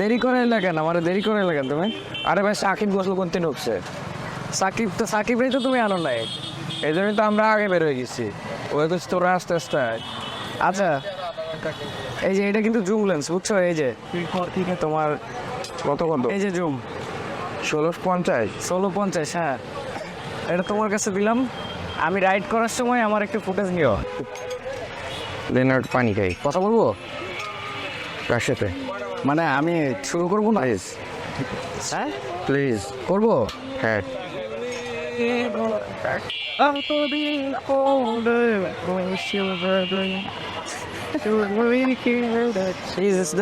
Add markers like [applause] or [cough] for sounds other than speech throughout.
দেরি করে এলে কেন? আমার দেরি করে এলে কেন তুমি? আরে ভাই সাকিব গোসল করতে ঢুকছে। সাকিব তো সাকিবরাই তো তুমি আনো নাই। এই জন্যই তো আমরা আগে বের হয়ে গেছি। ওই তো তোরা আস্তে আস্তে আচ্ছা এই যে এটা কিন্তু জুম লেন্স বুঝছ? এই যে তোমার কত কত? এই যে জুম। ষোলো পঞ্চাশ। ষোলো পঞ্চাশ হ্যাঁ। এটা তোমার কাছে দিলাম। আমি রাইড করার সময় আমার একটু ফুটেজ নিও। দেন পানি খাই। কথা বলব? কার সাথে? মানে আমি শুরু করব না? প্লিজ হ্যাঁ? প্লিজ করব? হ্যাঁ।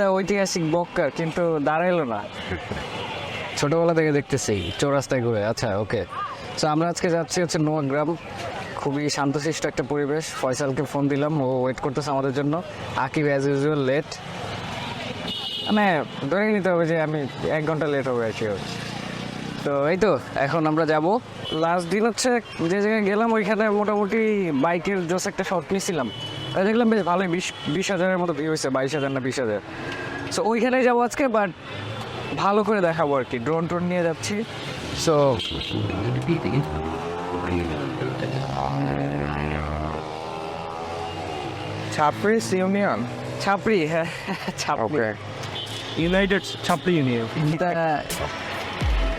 ঐতিহাসিক বক্কার কিন্তু দাঁড়াইলো না। ছোটবেলা থেকে দেখতেছি চৌরাস্তায় ঘুরে। আচ্ছা ওকে। তো আমরা আজকে যাচ্ছি হচ্ছে নোয়াগ্রাম। খুবই শান্তশিষ্ট একটা পরিবেশ। ফয়সালকে ফোন দিলাম ও ওয়েট করতেছে আমাদের জন্য। আকিব অ্যাজ ইউজুয়াল লেট মানে ধরে নিতে হবে যে আমি এক ঘণ্টা লেট হবে আর কি তো এই তো এখন আমরা যাব। লাস্ট দিন হচ্ছে যে জায়গায় গেলাম ওইখানে মোটামুটি বাইকের জোস একটা শর্ট নিয়েছিলাম। তাই দেখলাম বেশ ভালোই বিশ বিশ হাজারের মতো ভিউ হয়েছে বাইশ হাজার না বিশ হাজার। সো ওইখানে যাব আজকে বাট ভালো করে দেখাবো আর কি। ড্রোন ট্রোন নিয়ে যাচ্ছি। সো ছাপ্রিস ইউনিয়ন ছাপড়ি হ্যাঁ ছাপড়ি। United Chaplin Union.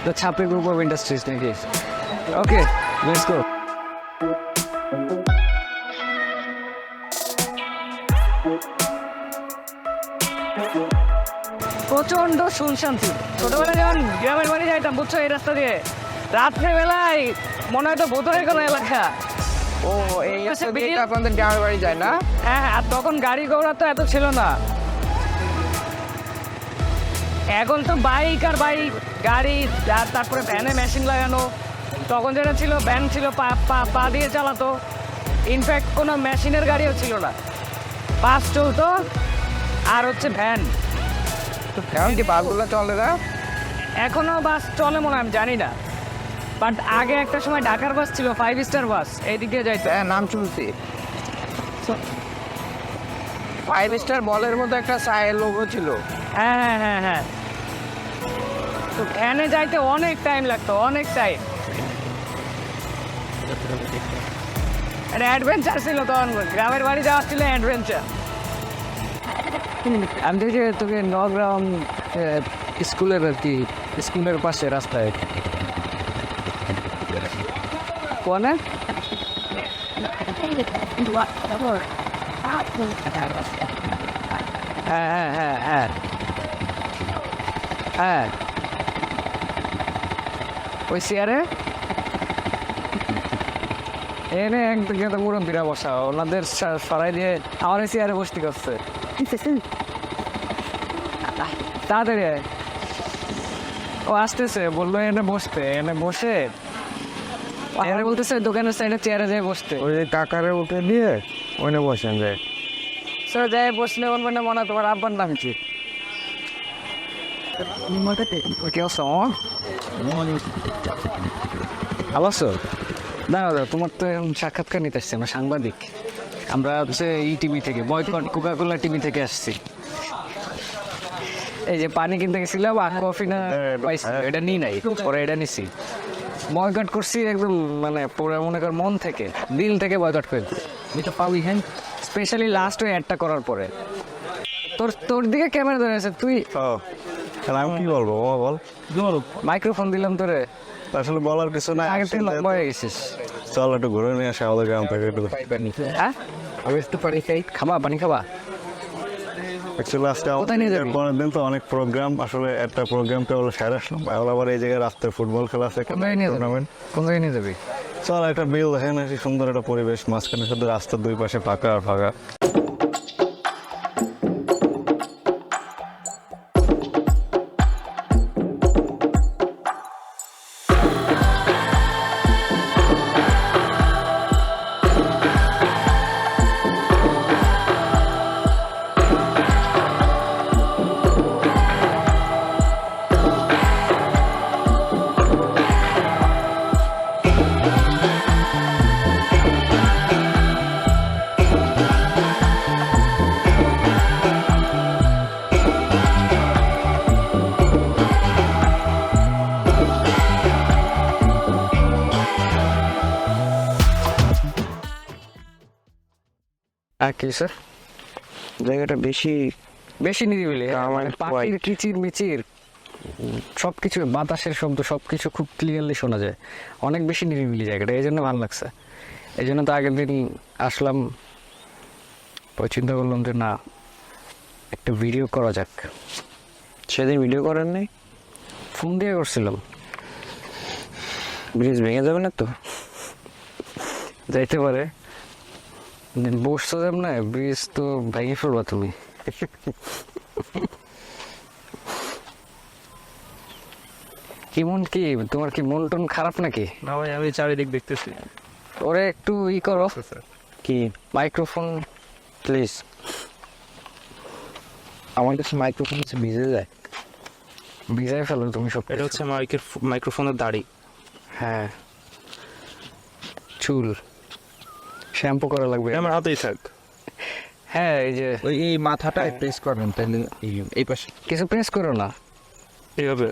The Chhapri group of industries নাকি ওকে লেটস গো প্রচণ্ড শুনশান্তি। ছোটবেলায় যখন গ্রামের বাড়ি যাইতাম বুঝছ এই রাস্তা দিয়ে রাত্রে বেলায় মনে হয় তো ভূতের কোনো এলাকা। ও এই আচ্ছা, আপনাদের গ্রামের বাড়ি যায় না। হ্যাঁ আর তখন গাড়ি ঘোড়া তো এত ছিল না। এখন তো বাইক আর বাইক গাড়ি আর তারপরে ভ্যানে মেশিন লাগানো। তখন যেটা ছিল ভ্যান ছিল পা পা- দিয়ে চালাতো। ইনফ্যাক্ট কোনো মেশিনের গাড়িও ছিল না। বাস চলতো আর হচ্ছে ভ্যান। এখন কি বাসগুলো চলে না? এখনও বাস চলে মনে হয় আমি জানি না। বাট আগে একটা সময় ঢাকার বাস ছিল ফাইভ স্টার বাস এইদিক দিয়ে যাইতো। হ্যাঁ নাম শুনছি। ফাইভ স্টার বলের মতো একটা সায়ের লোগো ছিল। হ্যাঁ হ্যাঁ হ্যাঁ হ্যাঁ। তো ভ্যানে যাইতে অনেক টাইম লাগতো অনেক টাইম একটা অ্যাডভেঞ্চার ছিল তখন গ্রামের বাড়ি যাওয়া ছিল অ্যাডভেঞ্চার আমি দেখি তোকে নগ্রাম স্কুলের আর কি স্কুলের পাশে রাস্তায় কোনে হ্যাঁ হ্যাঁ হ্যাঁ হ্যাঁ হ্যাঁ ওই চেয়ারে এনে একদিকে তো মুরব্বীরা বসা ওনাদের সরাই দিয়ে আমার চেয়ারে বসতে করছে। তাড়াতাড়ি ও আসতেছে বলল এনে বসতে এনে বসে। এনে বলতেছে দোকানের সাইডে চেয়ারে যেয়ে বসতে। ওই যে টাকারে উঠে দিয়ে ওইনে বসেন যায়। স্যার যাই বসলে মনে হয় তোমার আব্বার নাম কি? কি অবস্থা মামা? ভালো আছো দাঁড়া দাঁড়া তোমার তো সাক্ষাৎকার নিতে আসছি আমরা সাংবাদিক। আমরা হচ্ছে ই টিভি থেকে বয়কট কোকা কোলা টিভি থেকে আসছি। এই যে পানি কিনতে গেছিলাম আর কফি না পাইছি এটা নিই নাই পরে এটা নিছি। বয়কট করছি একদম মানে পুরো মনে কর মন থেকে দিল থেকে বয়কট করে। এটা পাবি হ্যাঁ। স্পেশালি লাস্ট ওই অ্যাডটা করার পরে। তোর তোর দিকে ক্যামেরা ধরে আছে তুই ও। তাহলে আমি কি বলব? ও বল। মাইক্রোফোন দিলাম তোরে। আসলে বলার কিছু নাই আগে লম্বা হয়ে গেছিস। চল একটু ঘুরে নিয়ে আসে আমাদের গ্রাম থেকে একটু। হ্যাঁ? আমি একটু পানি খাই খাবা পানি খাবা। অ্যাকচুয়ালি আজকে কোথায় নিয়ে যাবি? পরের দিন তো অনেক প্রোগ্রাম আসলে একটা হলো সেরে আসলাম। আবার এই জায়গায় রাস্তায় ফুটবল খেলা আছে কোন জায়গায় নিয়ে কোন জায়গায় নিয়ে যাবি? চল একটা বিল দেখেন সুন্দর একটা পরিবেশ মাঝখানে শুধু রাস্তার দুই পাশে ফাঁকা আর ফাঁকা। আর কি স্যার? জায়গাটা বেশি বেশি নিরিবিলি হ্যাঁ, আমার মানে পাখির কিচির মিচির সব কিছু বাতাসের শব্দ সব কিছু খুব ক্লিয়ারলি শোনা যায়। অনেক বেশি নিরিবিলি জায়গাটা এই জন্য ভালো লাগছে। এই জন্য তো আগের দিন আসলাম চিন্তা করলাম যে না একটা ভিডিও করা যাক। সেদিন ভিডিও করেন নাই? ফোন দিয়ে করছিলাম। ব্রিজ ভেঙে যাবে না তো? যাইতে পারে। বসছো যাব না ব্রিজ তো ভেঙে ফেলবা তুমি কেমন কি তোমার কি মন টন খারাপ নাকি না ভাই আমি চারিদিক দেখতেছি ওরে একটু ই করো কি মাইক্রোফোন প্লিজ আমার কাছে মাইক্রোফোন হচ্ছে ভিজে যায় ভিজাই ফেলো তুমি সব এটা হচ্ছে মাইকের মাইক্রোফোনের দাড়ি হ্যাঁ চুল শ্যাম্পু করা লাগবে। আমার হাতেই থাক। হ্যাঁ এই যে ওই এই মাথাটায় প্রেস করবেন তাহলে এই- এই পাশে। কিছু প্রেস করো না। এইভাবে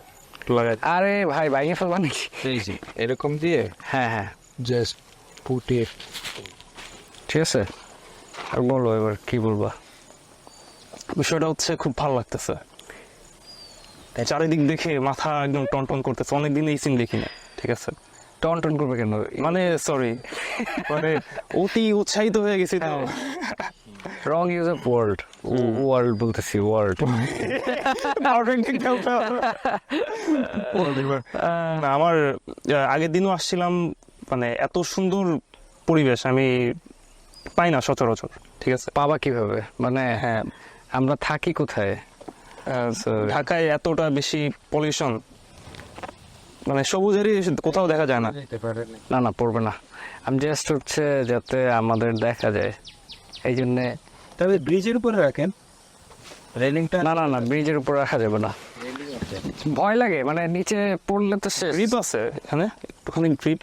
লাগাই। আরে ভাই ভাইয়ে ফেলবা নাকি? এই যে এরকম দিয়ে? হ্যাঁ হ্যাঁ। জাস্ট ফুটে ঠিক আছে? আর বলো এবার কি বলবা? বিষয়টা হচ্ছে খুব ভালো লাগতেছে। চারিদিক দেখে মাথা একদম টন টন করতেছে। অনেকদিন এই সিন দেখি না ঠিক আছে? টন টন করবে কেন? মানে সরি মানে অতি উৎসাহিত হয়ে গেছি তো। Wrong use of world world বলতেছি ওয়ার্ল্ড না আমার আগের দিনও আসছিলাম মানে এত সুন্দর পরিবেশ আমি পাই না সচরাচর ঠিক আছে? পাবা কীভাবে? মানে হ্যাঁ। আমরা থাকি কোথায়? ঢাকায় এতটা বেশি পলিউশন মানে সবুজেরই কোথাও দেখা যায় না। না না পড়বে না। আমি জাস্ট হচ্ছে যাতে আমাদের দেখা যায়। এই জন্যে তবে ব্রিজের উপরে রাখেন। রেলিংটা না না না ব্রিজের উপর রাখা যাবে না। ভয় লাগে মানে নিচে পড়লে তো শেষ। গ্রিপ আছে এখানে? একটুখানি গ্রিপ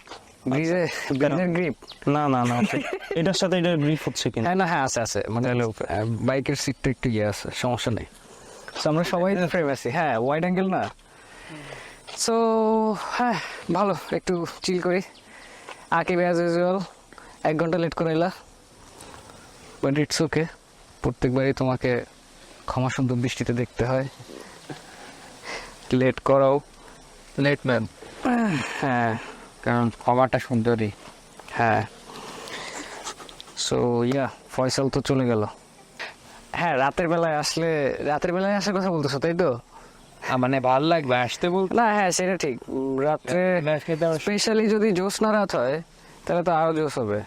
ব্রিজে ব্রিজের গ্রিপ না না না এটার সাথে এটা গ্রিপ হচ্ছে কিনা? হ্যাঁ না হ্যাঁ আছে আছে। মানে বাইকের সিটটা একটু ইয়ে আছে সমস্যা নেই। আমরা সবাই ফ্রেম আছি। হ্যাঁ ওয়াইড অ্যাঙ্গেল না। সো হ্যাঁ ভালো একটু চিল করি। আকিব অ্যাজ ইউজুয়াল এক ঘণ্টা লেট করে এলা। বাট ইটস ওকে প্রত্যেকবারই তোমাকে ক্ষমা সুন্দর বৃষ্টিতে দেখতে হয়। লেট করাও। লেট ম্যান [sighs] হ্যাঁ। কারণ ক্ষমাটা সুন্দরী। হ্যাঁ। সো ইয়া ফয়সাল তো চলে গেল। হ্যাঁ রাতের বেলায় আসলে রাতের বেলায় আসার কথা বলতেছো তাই তো? মানে ভালো লাগবে আসতে বলতে? না হ্যাঁ সেটা ঠিক। রাত্রে স্পেশালি যদি জ্যোৎস্না রাত হয় তাহলে তো আরও জোস হবে।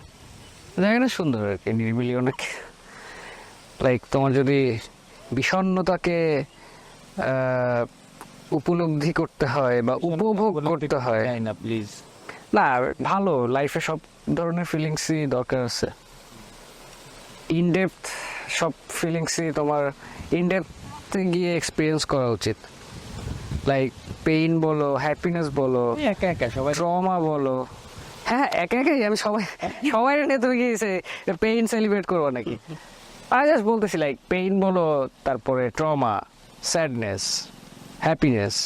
জায়গাটা সুন্দর আর কি নিরিবিলি অনেক। লাইক তোমার যদি বিষণ্ণতাকে আহ, উপলব্ধি করতে হয় বা উপভোগ করতে হয়। না প্লিজ না ভালো লাইফে সব ধরনের ফিলিংসই দরকার আছে। ইনডেপথ সব ফিলিংসই তোমার ইনডেপথে গিয়ে এক্সপিরিয়েন্স করা উচিত। লাইক পেইন বলো হ্যাপিনেস বলো একা একা সবাই ট্রমা বলো। হ্যাঁ একে একাই আমি সবাই সবাই নিয়ে তুমি গিয়েছে পেইন সেলিব্রেট করব নাকি? আমি জাস্ট বলতেছি লাইক পেইন বলো তারপরে ট্রমা স্যাডনেস হ্যাপিনেস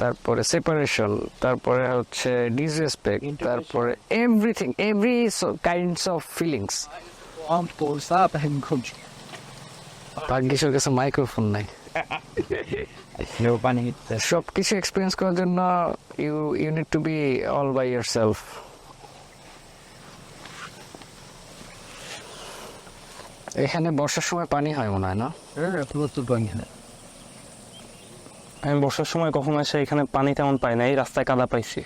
তারপরে সেপারেশন তারপরে হচ্ছে ডিসরেসপেক্ট তারপরে everything every kinds of feelings ভাগ্যিসের কাছে মাইক্রোফোন নাই। সব কিছু এক্সপিরিয়েন্স করার জন্য you you need to be all by yourself এখানে বর্ষার সময় পানি হয় মনে হয় না? প্রচুর পানি না আমি বর্ষার সময় কখনো এসে এখানে পানি তেমন পাই না এই রাস্তায় কাদা পাইছি।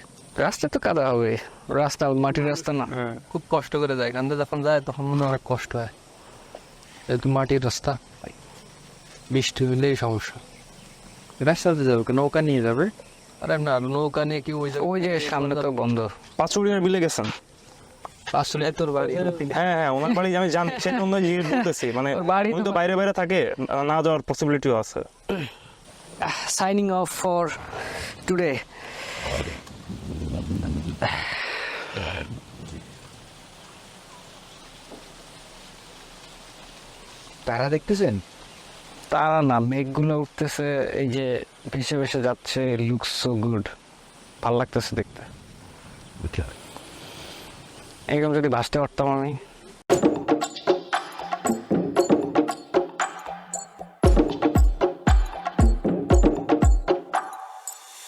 রাস্তা তো কাদা হবে রাস্তা মাটির রাস্তা না। খুব কষ্ট করে যায় কান্দে যখন যায় তখন মনে হয় অনেক কষ্ট হয়। মাটির রাস্তা। বৃষ্টি হলেই সমস্যা। রাস্তাতে যাবে কি? নৌকা নিয়ে যাবে। আরে না নৌকা নিয়ে কি ওই ওই যে সামনে তো বন্ধ। পাঁচুরিয়ার বিলে গেছেন? তোর বাড়ি? হ্যাঁ হ্যাঁ ওনার বাড়ি আমি জানি [laughs] সেই জন্য জিজ্ঞেস করতেছি মানে বাড়ি উনি তো তো- বাইরে বাইরে থাকে না যাওয়ার পসিবিলিটিও আছে। সাইনিং অফ ফর টুডে তারা দেখতেছেন? তারা না মেঘগুলো উঠতেছে এই যে ভেসে ভেসে যাচ্ছে লুকস সো গুড ভালো লাগতেছে দেখতে। এরকম যদি ভাসতে পারতাম আমি।